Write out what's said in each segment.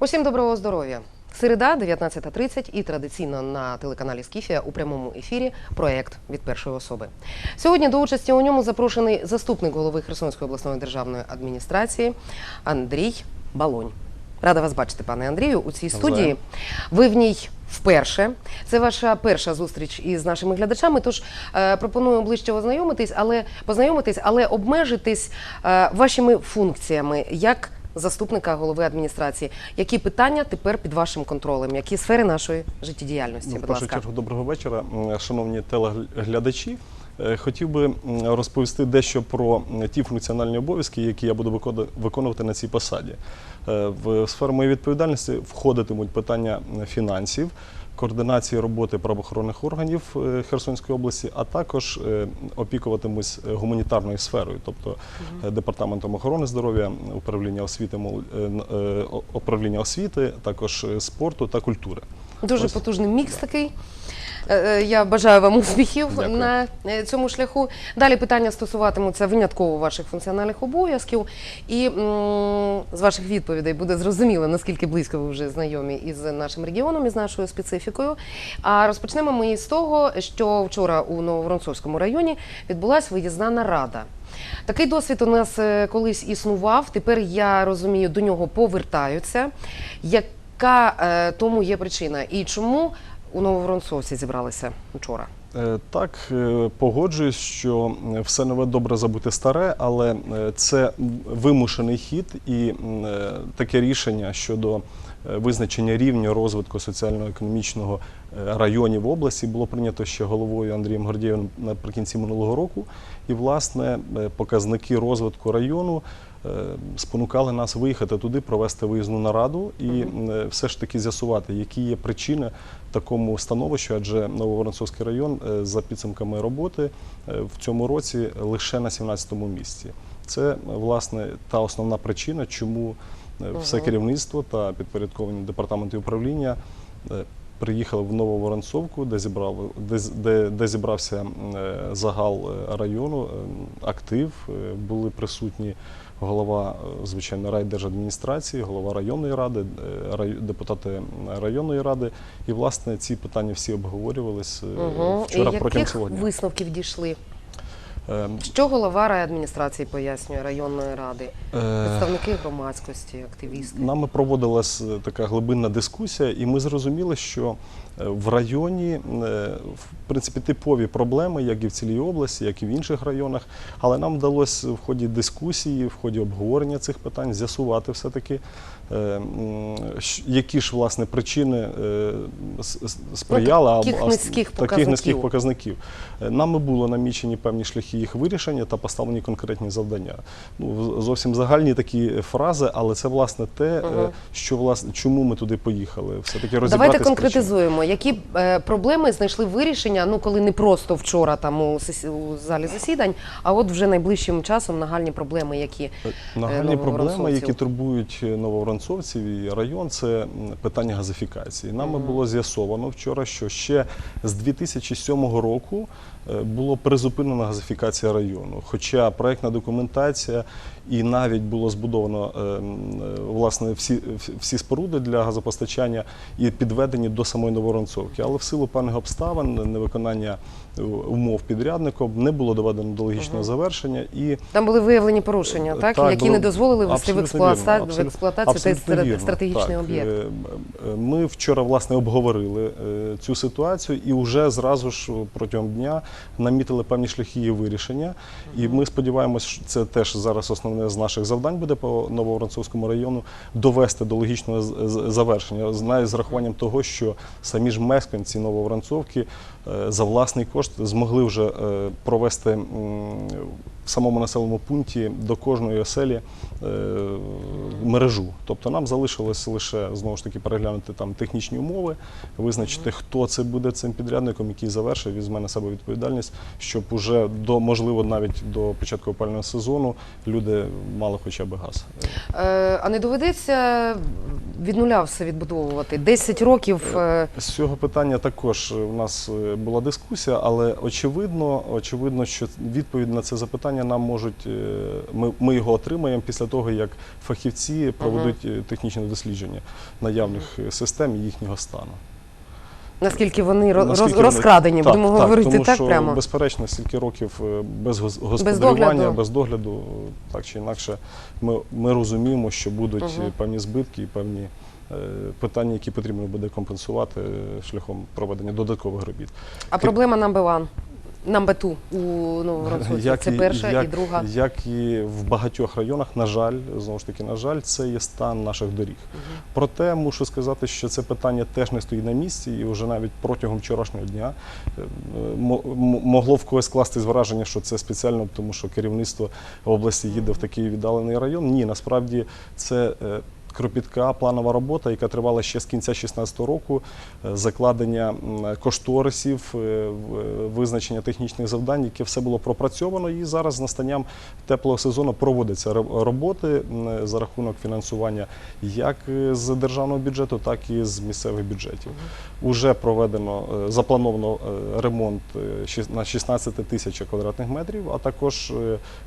Усім доброго здоров'я. Середа, 19.30 і традиційно на телеканалі Скіфія у прямому ефірі проект від першої особи. Сьогодні до участі у ньому запрошений заступник голови Херсонської обласної державної адміністрації Андрій Балонь. Рада вас бачити, пане Андрію, у цій студії. Ви в ній вперше. Це ваша перша зустріч із нашими глядачами. Тож е, пропоную ближче ознайомитись, але познайомитись, але обмежитись е, вашими функціями як заступника голови адміністрації. Які питання тепер під вашим контролем? Які сфери нашої життєдіяльності? Ну, в першу чергу, доброго вечора, шановні телеглядачі. Е, Хотів би розповісти дещо про ті функціональні обов'язки, які я буду виконувати на цій посаді. Е, В сферу моєї відповідальності входитимуть питання фінансів, координації роботи правоохоронних органів е, Херсонської області, а також е, опікуватимусь е, гуманітарною сферою, тобто департаментом охорони здоров'я, управління освіти, управління освіти, також спорту та культури. Дуже Ось. потужний мікс такий. Е, е, Я бажаю вам успіхів Дякую. на е, цьому шляху. Далі питання стосуватимуться винятково ваших функціональних обов'язків. І з ваших відповідей буде зрозуміло, наскільки близько ви вже знайомі із нашим регіоном, із нашою специфікою. А розпочнемо ми з того, що вчора у Нововоронцовському районі відбулася виїзна нарада. Такий досвід у нас колись існував. Тепер я розумію, до нього повертаються. Яка тому є причина? І чому у Нововоронцовці зібралися вчора? Е, Так, е, погоджуюсь, що е, все нове добре забути старе, але це вимушений хід і таке рішення щодо визначення рівня розвитку соціально-економічного районів області було прийнято ще головою Андрієм Гордієвим наприкінці минулого року. І, власне, показники розвитку району спонукали нас виїхати туди, провести виїзну нараду і все ж таки з'ясувати, які є причини такому становищу, адже Нововоронцовський район е, за підсумками роботи е, в цьому році лише на 17-му місці. Це власне та основна причина, чому е, все керівництво та підпорядковані департаменти управління приїхали в Нововоронцовку, де зібрав, де, де, де зібрався е, загал е, району, е, актив. Були присутні голова, звичайно, райдержадміністрації, голова районної ради, рай- депутати районної ради. І власне ці питання всі обговорювались е, Угу. вчора І протягом яких дня. висновків дійшли? Е, Що голова райадміністрації пояснює районної ради? е, Представники громадськості, активісти. Нами проводилась е, така глибинна дискусія, і ми зрозуміли, що е, в районі в принципі типові проблеми, як і в цілій області, як і в інших районах. Але нам вдалося в ході дискусії, в ході обговорення цих питань з'ясувати все-таки, е, м, щ- які ж власне причини е, сприяли Ну, таких або- низьких таких показників. низьких показників. Е, Нами було намічені певні шляхи їх вирішення та поставлені конкретні завдання. Ну, зовсім загальні такі фрази, але це власне те, е, що власне чому ми туди поїхали. Все таки. Давайте конкретизуємо, які е, проблеми знайшли вирішення, ну коли не просто вчора там у, у залі засідань, а от вже найближчим часом нагальні проблеми, які Е, Нагальні проблеми, які турбують е, нововоронцовців і район, це питання газифікації. Нами було з'ясовано вчора, що ще з 2007 року е, було призупинена газифікація району. Хоча проектна документація і навіть було збудовано е, е, власне всі, всі споруди для газопостачання і підведені до самої Новоронцовки. Але в силу певних обставин, невиконання умов підрядником не було доведено до логічного завершення і там були виявлені порушення, так, так, які було- не дозволили ввести в, Абсолютно в експлуатацію цей стратегічний об'єкт. е, Ми вчора власне обговорили е, цю ситуацію і вже зразу ж протягом дня намітили певні шляхи її вирішення. І ми сподіваємось, що це теж зараз основне з наших завдань буде по Нововоронцовському району довести до логічного завершення, з- з рахуванням того, що самі ж мешканці Нововоронцовки е, за власний кошт змогли вже е, провести в самому населеному пункті до кожної оселі е, мережу. Тобто нам залишилось лише знову ж таки переглянути там технічні умови, визначити, хто це буде цим підрядником, який завершив, візьме на себе відповідальність, щоб уже до можливо навіть до початку опального сезону люди мали хоча б газ. Е, а не доведеться від нуля все відбудовувати? 10 років е, цього питання також у нас була дискусія, але очевидно, очевидно, що відповідь на це запитання нам можуть. е, Ми, ми його отримаємо після того, як фахівці проведуть е, технічне дослідження наявних е, систем і їхнього стану. Наскільки вони Наскільки розкрадені, Так, будемо так, говорити тому так що, прямо. Безперечно, стільки років без гос- господарювання, догляду. без догляду, так чи інакше, ми, ми розуміємо, що будуть е, певні збитки і певні питання, які потрібно буде компенсувати е, шляхом проведення додаткових робіт. А проблема number one, number two у Нововоронцовці. Це перша як, і друга. Як і в багатьох районах, на жаль, знову ж таки, на жаль, це є стан наших доріг. Проте мушу сказати, що це питання теж не стоїть на місці, і вже навіть протягом вчорашнього дня е, могло в когось скластись враження, що це спеціально, тому що керівництво області їде в такий віддалений район. Ні, насправді це. Кропітка планова робота, яка тривала ще з кінця 2016 року, е, закладення кошторисів, е, е, визначення технічних завдань, яке все було пропрацьовано. І зараз з настанням теплого сезону проводяться ро- роботи за рахунок фінансування як з державного бюджету, так і з місцевих бюджетів. Уже проведено заплановано ремонт на 16 тисяч квадратних метрів, а також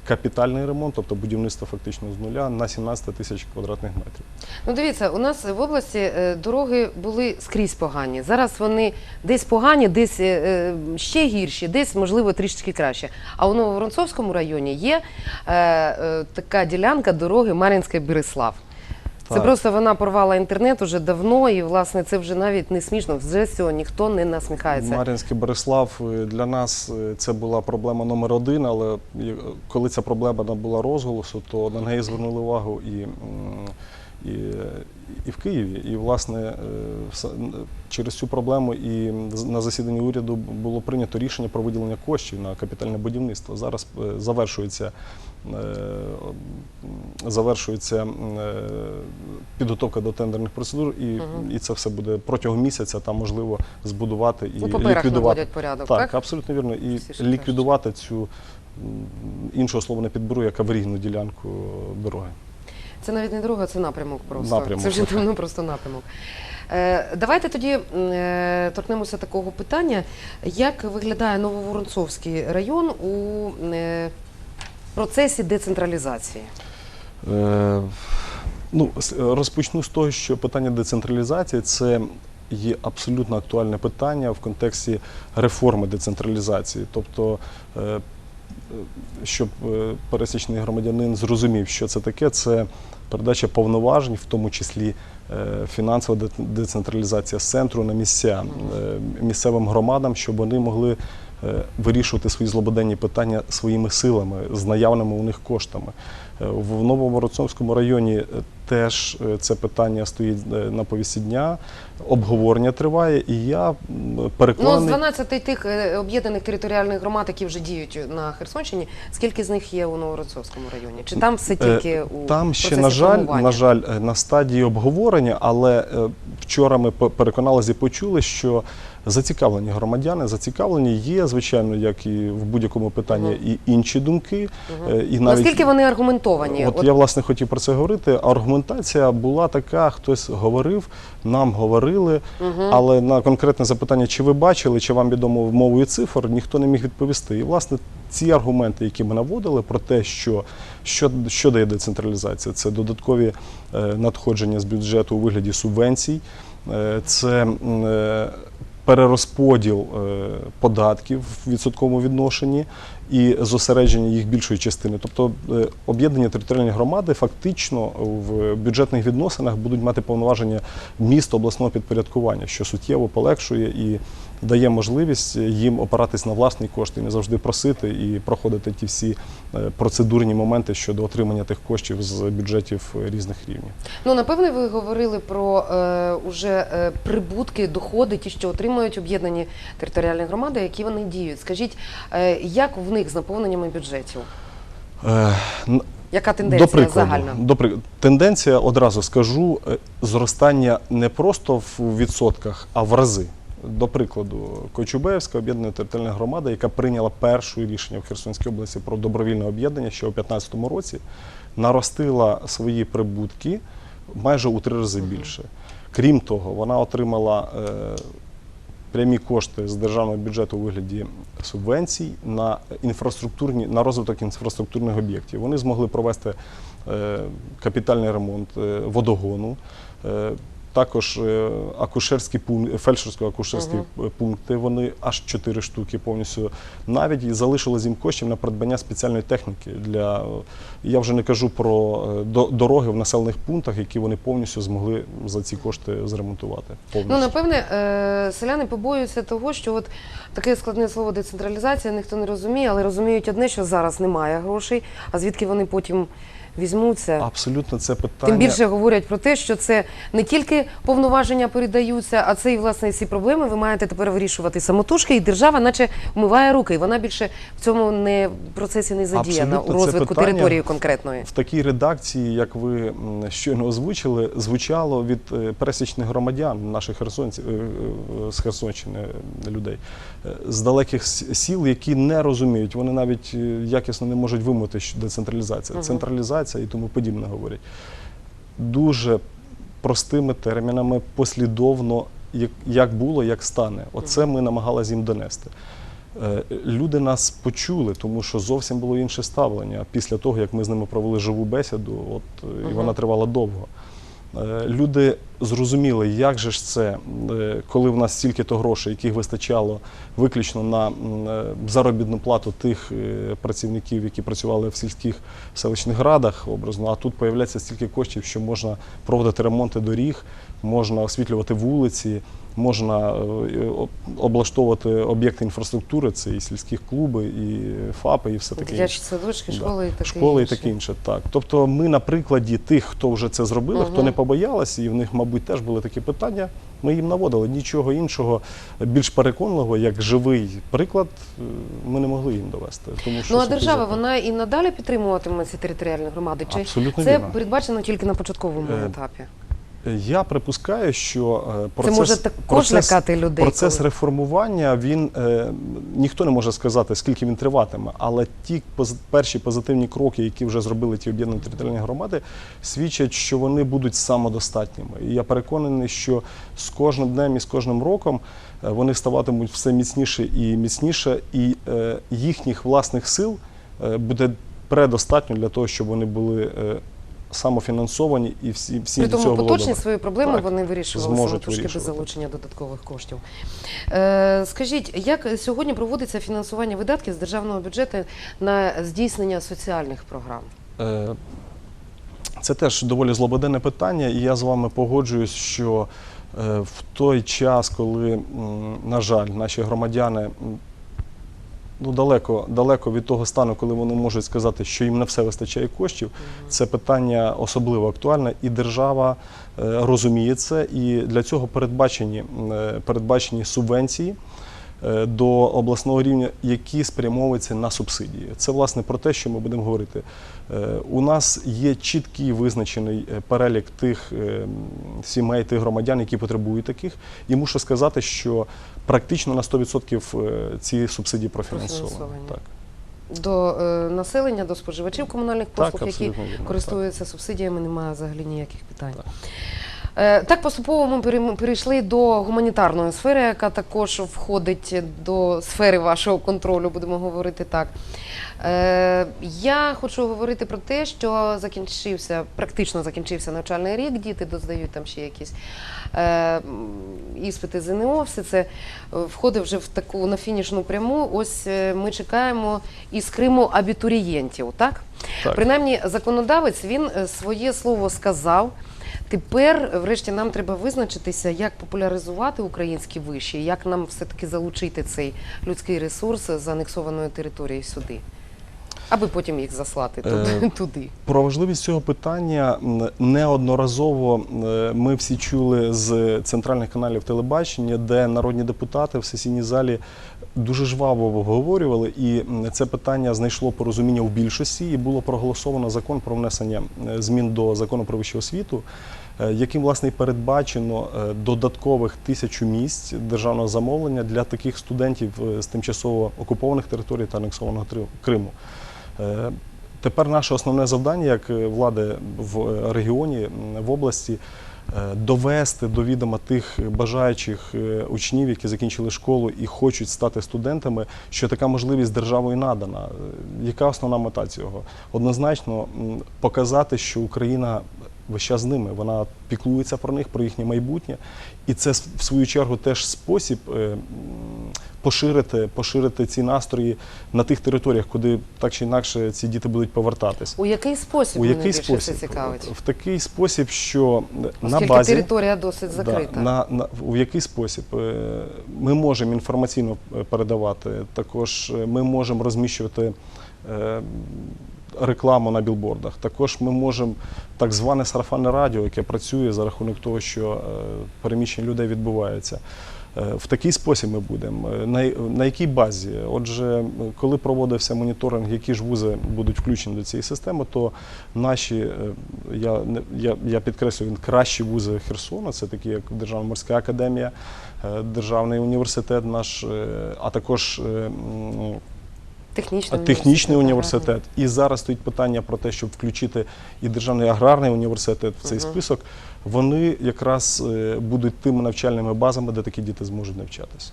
капітальний ремонт, тобто будівництво фактично з нуля на 17 тисяч квадратних метрів. Ну дивіться, у нас в області е, дороги були скрізь погані. Зараз вони десь погані, десь е, е, ще гірші, десь можливо трішечки краще. А у Нововоронцовському районі є така ділянка дороги Мар'їнський Береслав. Це Так. просто вона порвала інтернет уже давно, і власне це вже навіть не смішно. Вже з цього ніхто не насміхається. Мар'їнський Борислав е, для нас це була проблема номер один, але коли ця проблема набула розголосу, то на неї звернули увагу і, і, і в Києві. І, власне, е, через цю проблему і на засіданні уряду було прийнято рішення про виділення коштів на капітальне будівництво. Зараз е, завершується. е, Завершується підготовка до тендерних процедур, і, Мгм. і це все буде протягом місяця. Там можливо збудувати і Ну, ліквідувати. порядок, так? Так, абсолютно вірно. І Всі ліквідувати цю іншого слова не підберу, як аварійну ділянку дороги. Це навіть не дорога, це напрямок просто. Напрямок. Це вже давно просто напрямок. Е, давайте тоді е, торкнемося такого питання. Як виглядає Нововоронцовський район у е, процесі децентралізації? Е, ну, розпочну з того, що питання децентралізації це є абсолютно актуальне питання в контексті реформи децентралізації. Тобто, щоб пересічний громадянин зрозумів, що це таке, це передача повноважень, в тому числі е, фінансова де- децентралізація центру на місця е, місцевим громадам, щоб вони могли вирішувати свої злободенні питання своїми силами, з наявними у них коштами. Е, В Нововоронцовському районі е, теж е, це питання стоїть е, на повісті дня, обговорення триває, і я м, Ну, з переконаний. 12 тих е, об'єднаних територіальних громад, які вже діють на Херсонщині, скільки з них є у Новороцовському районі? Чи там все тільки Е, у Там ще, на жаль, на жаль, е, на стадії обговорення, але е, вчора ми переконалися і почули, що зацікавлені громадяни, зацікавлені є, звичайно, як і в будь-якому питанні, Мгм. і інші думки. Е, І навіть Наскільки вони аргументовані? От, я власне хотів про це говорити. Аргументація була така: хтось говорив, нам говорили, Мгм. але на конкретне запитання, чи ви бачили, чи вам відомо мовою цифр, ніхто не міг відповісти. І власне ці аргументи, які ми наводили про те, що що, що дає децентралізація, це додаткові е, надходження з бюджету у вигляді субвенцій, е, це перерозподіл е, податків в відсотковому відношенні і зосередження їх більшої частини. Тобто об'єднання територіальної громади фактично в бюджетних відносинах будуть мати повноваження міст обласного підпорядкування, що суттєво полегшує і дає можливість їм опиратись на власні кошти, не завжди просити і проходити ті всі е, процедурні моменти щодо отримання тих коштів з бюджетів різних рівнів. Ну, напевне, ви говорили про е, уже е, прибутки, доходи, ті, що отримують об'єднані територіальні громади, які вони діють. Скажіть, е, як в них з наповненнями бюджетів? Е, Яка тенденція до прикладу, загальна? До при... Тенденція, одразу скажу, е, зростання не просто в відсотках, а в рази. До прикладу, Кочубеївська об'єднана територіальна громада, яка прийняла перше рішення в Херсонській області про добровільне об'єднання ще у 2015 році, наростила свої прибутки майже у три рази більше. Крім того, вона отримала е, прямі кошти з державного бюджету у вигляді субвенцій на інфраструктурні на розвиток інфраструктурних об'єктів. Вони змогли провести е, капітальний ремонт е, водогону. е, також е, акушерські пункти, фельдшерсько-акушерські пункти, вони аж чотири штуки повністю. Навіть і залишилось їм коштів на придбання спеціальної техніки для я вже не кажу про е, дороги в населених пунктах, які вони повністю змогли за ці кошти зремонтувати. Повністю. Ну, напевне, е, селяни побоюються того, що от таке складне слово децентралізація ніхто не розуміє, але розуміють одне, що зараз немає грошей, а звідки вони потім візьмуться. Абсолютно це питання. Тим більше говорять про те, що це не тільки повноваження передаються, а це і власне ці проблеми ви маєте тепер вирішувати самотужки, і держава, наче вмиває руки, і вона більше в цьому не процесі не задіяна Абсолютно, у розвитку території конкретної. В такій редакції, як ви щойно озвучили, звучало від е, пересічних громадян, наших херсонців е, е, з Херсонщини людей, з далеких сіл, які не розуміють, вони навіть якісно не можуть вимовити, що децентралізація, Мгм. Централізація і тому подібне говорять. Дуже простими термінами, послідовно, як, було, як стане. Оце ми намагалися їм донести. Е, Люди нас почули, тому що зовсім було інше ставлення після того, як ми з ними провели живу бесіду, от, і вона тривала довго. Е, Люди зрозуміли, як же ж це, е, коли в нас стільки-то грошей, яких вистачало виключно на е, заробітну плату тих працівників, які працювали в сільських селищних радах образно, а тут появляється стільки коштів, що можна проводити ремонти доріг, можна освітлювати вулиці, можна е, облаштовувати об'єкти інфраструктури, це і сільські клуби, і ФАПи, і все таке. Дитячі садочки, Да. школи і таке Школи і таке інше. Так. Тобто ми на прикладі тих, хто вже це зробили, хто не побоялися, і в них, мабуть, теж були такі питання. Ми їм наводили нічого іншого, більш переконливого, як живий приклад, е, ми не могли їм довести. Тому що Ну а держава закон. вона і надалі підтримуватиме ці територіальні громади? Чи Абсолютно це вірно. передбачено тільки на початковому Е, етапі? Я припускаю, що е, процес, це може також процес, лякати людей. процес коли- реформування, він е, ніхто не може сказати, скільки він триватиме, але ті пози- перші позитивні кроки, які вже зробили ті об'єднані територіальні громади, свідчать, що вони будуть самодостатніми. І я переконаний, що з кожним днем і з кожним роком е, вони ставатимуть все міцніше і міцніше, і е, їхніх власних сил е, буде предостатньо для того, щоб вони були. е, Самофінансовані і всі всі При до цього тому було поточні свої проблеми Так, вони вирішували зможуть самотужки без залучення додаткових коштів. Е, скажіть, як сьогодні проводиться фінансування видатків з державного бюджету на здійснення соціальних програм? Е, Це теж доволі злободенне питання, і я з вами погоджуюсь, що е, в той час, коли, на жаль, наші громадяни ну, далеко, далеко від того стану, коли вони можуть сказати, що їм на все вистачає коштів, це питання особливо актуальне, і держава е, розуміє це, і для цього передбачені, е, передбачені субвенції до обласного рівня, які спрямовуються на субсидії. Це власне про те, що ми будемо говорити. Е, У нас є чіткий визначений е, перелік тих е, сімей, тих громадян, які потребують таких. І мушу сказати, що практично на 100% е, ці субсидії профінансовані. Так, До е, населення, до споживачів комунальних так які користуються субсидіями, немає взагалі ніяких питань. Так. Е, Так, поступово ми перейшли до гуманітарної сфери, яка також входить до сфери вашого контролю, будемо говорити так. Е, Я хочу говорити про те, що закінчився, практично закінчився навчальний рік, діти доздають там ще якісь е, іспити ЗНО, все це входить вже в таку на фінішну пряму. Ось ми чекаємо із Криму абітурієнтів, так? Так. Принаймні, законодавець він своє слово сказав. Тепер, врешті, нам треба визначитися, як популяризувати українські виші, як нам все-таки залучити цей людський ресурс з анексованої території сюди, аби потім їх заслати туди. Е. Про важливість цього питання неодноразово ми всі чули з центральних каналів телебачення, де народні депутати в сесійній залі дуже жваво обговорювали, і це питання знайшло порозуміння в більшості, і було проголосовано закон про внесення змін до закону про вищу освіту. е, Яким власне передбачено е, додаткових тисячу місць державного замовлення для таких студентів е, з тимчасово окупованих територій та анексованого Криму. Тепер наше основне завдання як влади в регіоні, в області довести до відома тих бажаючих е, учнів, які закінчили школу і хочуть стати студентами, що така можливість державою надана. Е, Яка основна мета цього? Однозначно показати, що Україна весь час з ними, вона піклується про них, про їхнє майбутнє, і це в свою чергу теж спосіб е, поширити, поширити ці настрої на тих територіях, куди так чи інакше ці діти будуть повертатись. У який спосіб У який спосіб? це цікавить? В такий спосіб, що на Оскільки базі територія досить закрита. Да, на, на, у який спосіб Е, ми можемо інформаційно е, передавати, також ми можемо розміщувати рекламу на білбордах. Також ми можемо так зване сарафанне радіо, яке працює за рахунок того, що е, переміщення людей відбувається. Е, В такий спосіб ми будемо. Е, На, якій базі? Отже, коли проводився моніторинг, які ж вузи будуть включені до цієї системи, то наші, я, я, я підкреслюю, кращі вузи Херсона, це такі як Державна морська академія, Державний університет наш, а також Технічний, технічний університет. університет. І зараз стоїть питання про те, щоб включити і Державний аграрний університет в цей Мгм. список. Вони якраз е, будуть тими навчальними базами, де такі діти зможуть навчатися.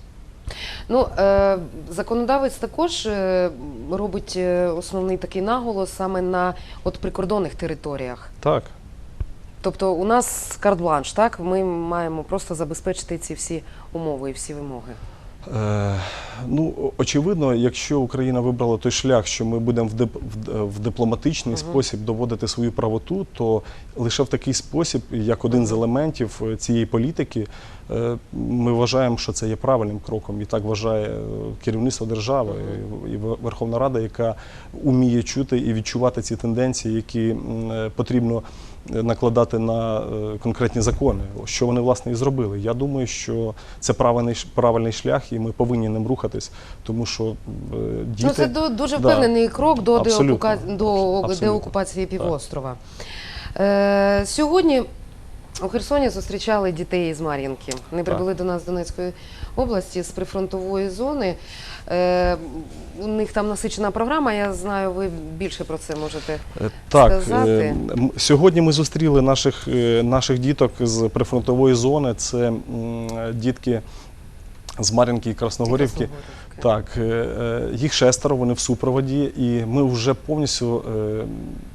Ну, е, законодавець також е, робить основний такий наголос саме на от прикордонних територіях. Так. Тобто у нас карт-бланш, так? Ми маємо просто забезпечити ці всі умови і всі вимоги. Е, ну, очевидно, якщо Україна вибрала той шлях, що ми будемо в, дип, в, дипломатичний Мгм. спосіб доводити свою правоту, то лише в такий спосіб, як один з елементів е, цієї політики, е, ми вважаємо, що це є правильним кроком, і так вважає керівництво держави і Верховна Рада, яка уміє чути і відчувати ці тенденції, які потрібно накладати на е, конкретні закони. Що вони власне і зробили. Я думаю, що це правильний правильний шлях, і ми повинні ним рухатись, тому що е, діти Ну, це дуже дуже Да. впевнений крок до, деокука... до деокупації півострова. Е, сьогодні у Херсоні зустрічали дітей з Мар'їнки. Вони прибули до нас з Донецької області з прифронтової зони. Е, у них там насичена програма. Я знаю, ви більше про це можете. Е, Так, сказати? е, сьогодні ми зустріли наших, е, наших діток з прифронтової зони. Це м, дітки з Мар'їнки і Красногорівки. Так, е, е, їх шестеро, вони в супроводі, і ми вже повністю е,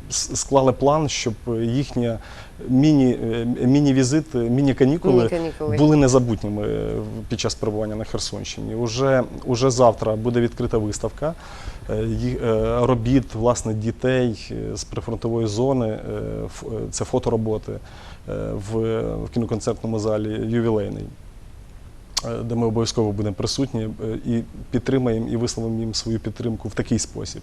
склали план, щоб їхня міні, е, міні-візит, е, міні-канікули Міні-канікули. були незабутніми під час перебування на Херсонщині. Уже, уже завтра буде відкрита виставка робіт власне дітей з прифронтової зони. Це фотороботи в кіноконцертному залі ювілейний. Е, Де ми обов'язково будемо присутні е, і підтримаємо і висловимо їм свою підтримку в такий спосіб.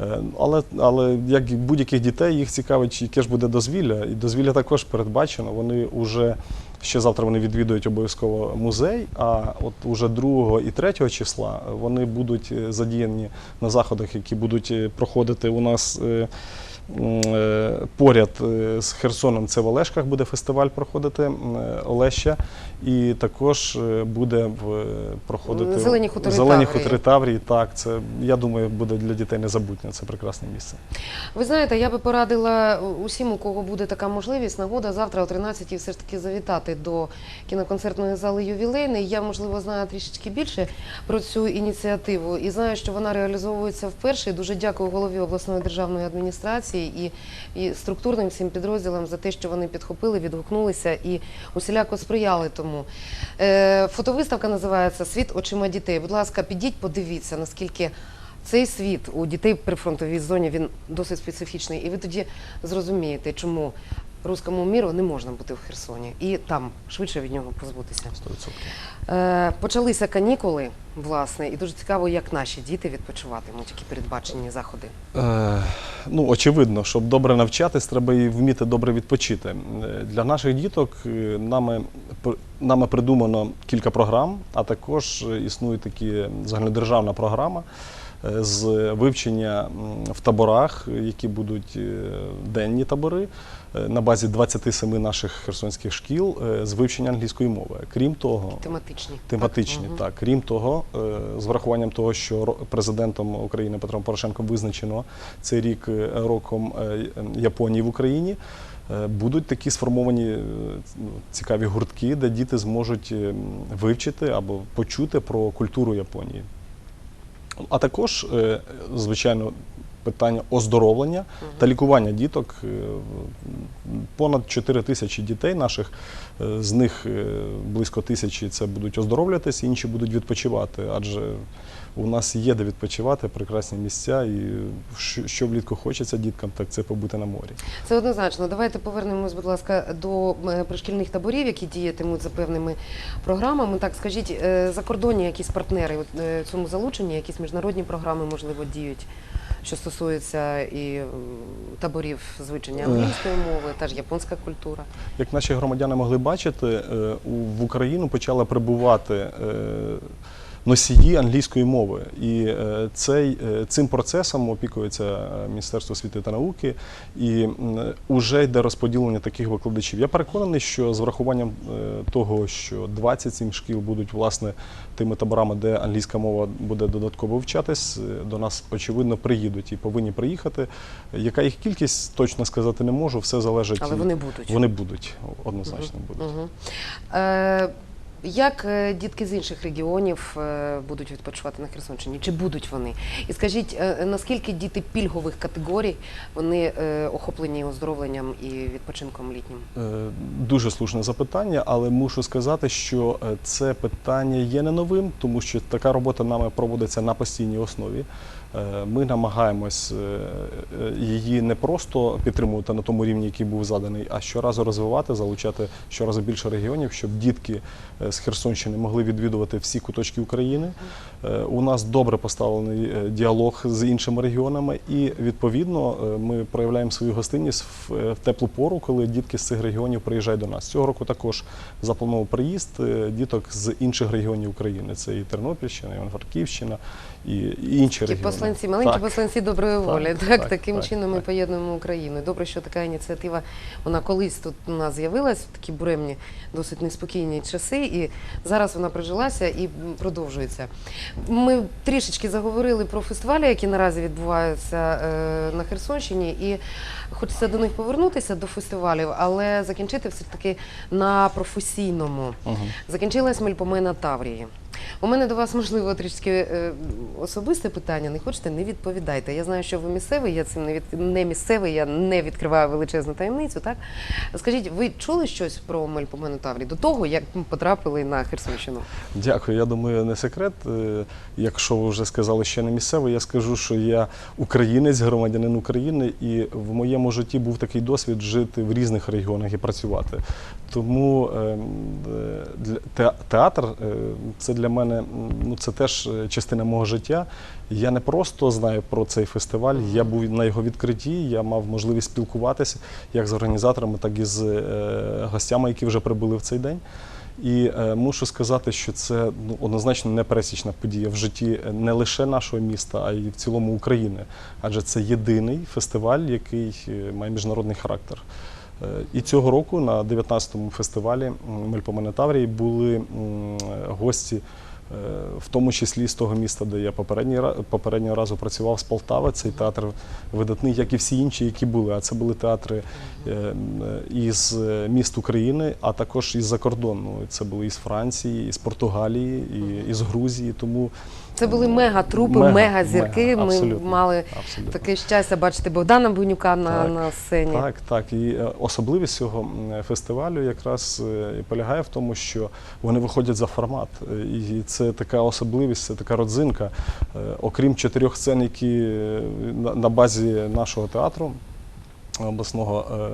Е, Але, але як будь-яких дітей, їх цікавить, яке ж буде дозвілля. І дозвілля також передбачено. Вони вже ще завтра вони відвідують обов'язково музей. А от уже 2 і 3 числа вони будуть задіяні на заходах, які будуть проходити у нас. Е, Поряд е, з Херсоном це в Олешках буде фестиваль проходити е, Олеща, і також буде проходити Зелені хутори Зелені Таврії. хутори Таврії. Так, це я думаю, буде для дітей незабутнє. Це прекрасне місце. Ви знаєте, я би порадила усім, у кого буде така можливість, нагода завтра о 13 все ж таки завітати до кіноконцертної зали ювілейний. Я, можливо, знаю трішечки більше про цю ініціативу і знаю, що вона реалізовується вперше. Дуже дякую голові обласної державної адміністрації і, і структурним всім підрозділам за те, що вони підхопили, відгукнулися і усіляко сприяли тому. Е, фотовиставка називається Світ очима дітей. Будь ласка, підіть, подивіться, наскільки цей світ у дітей в прифронтовій зоні він досить специфічний, і ви тоді зрозумієте, чому руському міру не можна бути в Херсоні і там швидше від нього позбутися. 100%. Е, почалися канікули, власне, і дуже цікаво, як наші діти відпочиватимуть, які передбачені заходи. Е, ну, очевидно, щоб добре навчатись, треба і вміти добре відпочити. Е, Для наших діток е, нами, нами придумано кілька програм, а також існує такі загальнодержавна програма з вивчення в таборах, е, які будуть е, денні табори. е, На базі 27 наших херсонських шкіл е, з вивчення англійської мови. Крім того, Тематичні. Тематичні, Мгм. так. Крім того, е, з врахуванням того, що президентом України Петром Порошенком визначено цей рік е, роком е, Японії в Україні. е, будуть такі сформовані е, ну, цікаві гуртки, де діти зможуть е, вивчити або почути про культуру Японії. А також, е, звичайно, питання оздоровлення та лікування діток. Е, Понад 4 тисячі дітей наших, е, з них близько тисячі це будуть оздоровлюватись, інші будуть відпочивати, адже у нас є де відпочивати, прекрасні місця, і що- влітку хочеться діткам, так це побути на морі. Це однозначно. Давайте повернемось, будь ласка, до е, пришкільних таборів, які діятимуть за певними програмами. Так, скажіть, е, закордонні якісь партнери е, в цьому залученні, якісь міжнародні програми, можливо, діють, що стосується і таборів з Е. англійської мови, та ж японська культура. Як наші громадяни могли бачити, в Україну почали прибувати носії англійської мови. І е, цей, е, цим процесом опікується е, Міністерство освіти та науки, і вже йде розподілення таких викладачів. Я переконаний, що з врахуванням того, що 27 шкіл будуть власне тими таборами, де англійська мова буде додатково вивчатись, е, до нас очевидно приїдуть і повинні приїхати. Яка їх кількість точно сказати не можу, все залежить. Але вони будуть. вони будуть, однозначно будуть. Угу. Е, як е, дітки з інших регіонів е, будуть відпочивати на Херсонщині? Чи будуть вони? І скажіть, е, наскільки діти пільгових категорій вони охоплені оздоровленням і відпочинком літнім? Дуже слушне запитання, але мушу сказати, що це питання є не новим, тому що така робота нами проводиться на постійній основі. Е, Ми намагаємось е, е, її не просто підтримувати на тому рівні, який був заданий, а щоразу розвивати, залучати щоразу більше регіонів, щоб дітки з Херсонщини могли відвідувати всі куточки України. У нас добре поставлений діалог з іншими регіонами, і відповідно ми проявляємо свою гостинність в, теплу пору, коли дітки з цих регіонів приїжджають до нас. Цього року також запланував приїзд діток з інших регіонів України. Це і Тернопільщина, і Івано-Франківщина, і, і інші регіони. Посланці, маленькі Так. посланці доброї волі. Так, так, таким так, чином ми поєднуємо Україну. Добре, що така ініціатива вона колись тут у нас з'явилась в такі буремні, досить неспокійні часи, і зараз вона прижилася і продовжується. Ми трішечки заговорили про фестивалі, які наразі відбуваються е, на Херсонщині, і хочеться до них повернутися до фестивалів, але закінчити все таки на професійному. Мгм. Закінчилась Мельпомена Таврії. У мене до вас, можливо, трішки е, особисте питання. Не хочете, не відповідайте. Я знаю, що ви місцевий, я цим не від не місцевий, я не відкриваю величезну таємницю. Так скажіть, ви чули щось про Мельпомену Таврії до того, як потрапили на Херсонщину? Дякую. Я думаю, не секрет. Е, Якщо ви вже сказали, що я не місцевий, я скажу, що я українець, громадянин України, і в моєму житті був такий досвід жити в різних регіонах і працювати. Тому е, те- театр е, це для мене ну, це теж е, частина мого життя. Я не просто знаю про цей фестиваль, я був на його відкритті, я мав можливість спілкуватися як з організаторами, так і з е, гостями, які вже прибули в цей день. І е, мушу сказати, що це ну, однозначно непересічна подія в житті не лише нашого міста, а й в цілому України. Адже це єдиний фестиваль, який е, має міжнародний характер. І цього року на 19-му фестивалі м, Мельпомene Таврії були гості, е, в тому числі з того міста, де я попереднього разу працював з Полтави. Цей театр видатний, як і всі інші, які були. А це були театри е, із міст України, а також із-за кордону. Це були із Франції, із Португалії, із Грузії. Тому Це були мега-трупи, Мега, мега-зірки. мега, Ми абсолютно, мали абсолютно. таке щастя бачити Богдана Бунюка на, Так, на сцені. Так, так. І е, особливість цього фестивалю якраз е, і полягає в тому, що вони виходять за формат. І це така особливість, це така родзинка. Е, Окрім чотирьох сцен, які на- базі нашого театру обласного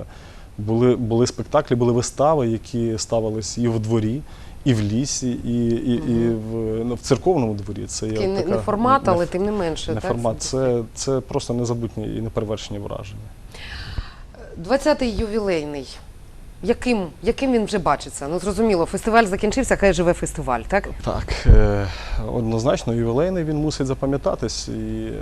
були, були спектаклі, були вистави, які ставились і в дворі. І в лісі, і, і, і в, ну, в церковному дворі. Це є не, така не формат, не- але тим не менше. не так? формат. Це, це просто незабутні і неперевершені враження. 20-й ювілейний. Яким, яким він вже бачиться? Ну зрозуміло, фестиваль закінчився, хай живе фестиваль, так? Так, е, однозначно, ювілейний він мусить запам'ятатись. І е,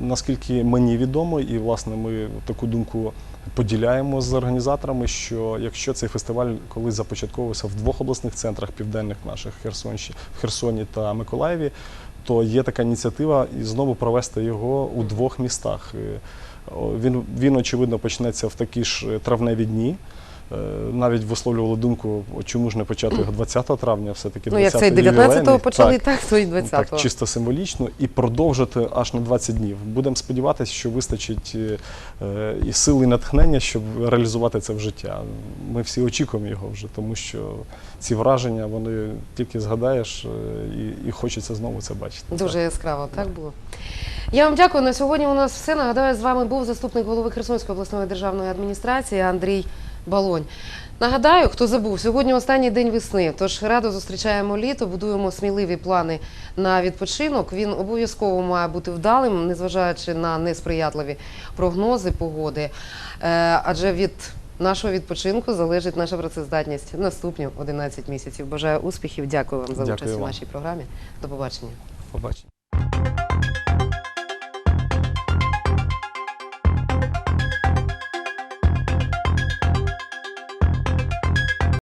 наскільки мені відомо, і власне ми таку думку поділяємо з організаторами, що якщо цей фестиваль колись започатковувався в двох обласних центрах південних наших Херсонщі, в Херсоні та Миколаєві, то є така ініціатива і знову провести його у двох містах. Е, Він, він очевидно почнеться в такі ж травневі дні. Е, Навіть висловлювали думку, чому ж не почати його 20 травня, все-таки Ну, як 20 це 19-го почали, Так. то і Ну, 20-го. Так, чисто символічно, і продовжити аж на 20 днів. Будемо сподіватися, що вистачить е, і сили, і натхнення, щоб реалізувати це в життя. Ми всі очікуємо його вже, тому що ці враження, вони тільки згадаєш, е, і, і хочеться знову це бачити. Дуже яскраво, так було. Я вам дякую. На сьогодні у нас все. Нагадаю, з вами був заступник голови Херсонської обласної державної адміністрації Андрій Балонь. Нагадаю, хто забув, сьогодні останній день весни. Тож радо зустрічаємо літо, будуємо сміливі плани на відпочинок. Він обов'язково має бути вдалим, незважаючи на несприятливі прогнози погоди. Е, Адже від нашого відпочинку залежить наша працездатність наступні 11 місяців. Бажаю успіхів. Дякую вам за Дякую участь у нашій програмі. До побачення. Побачимо.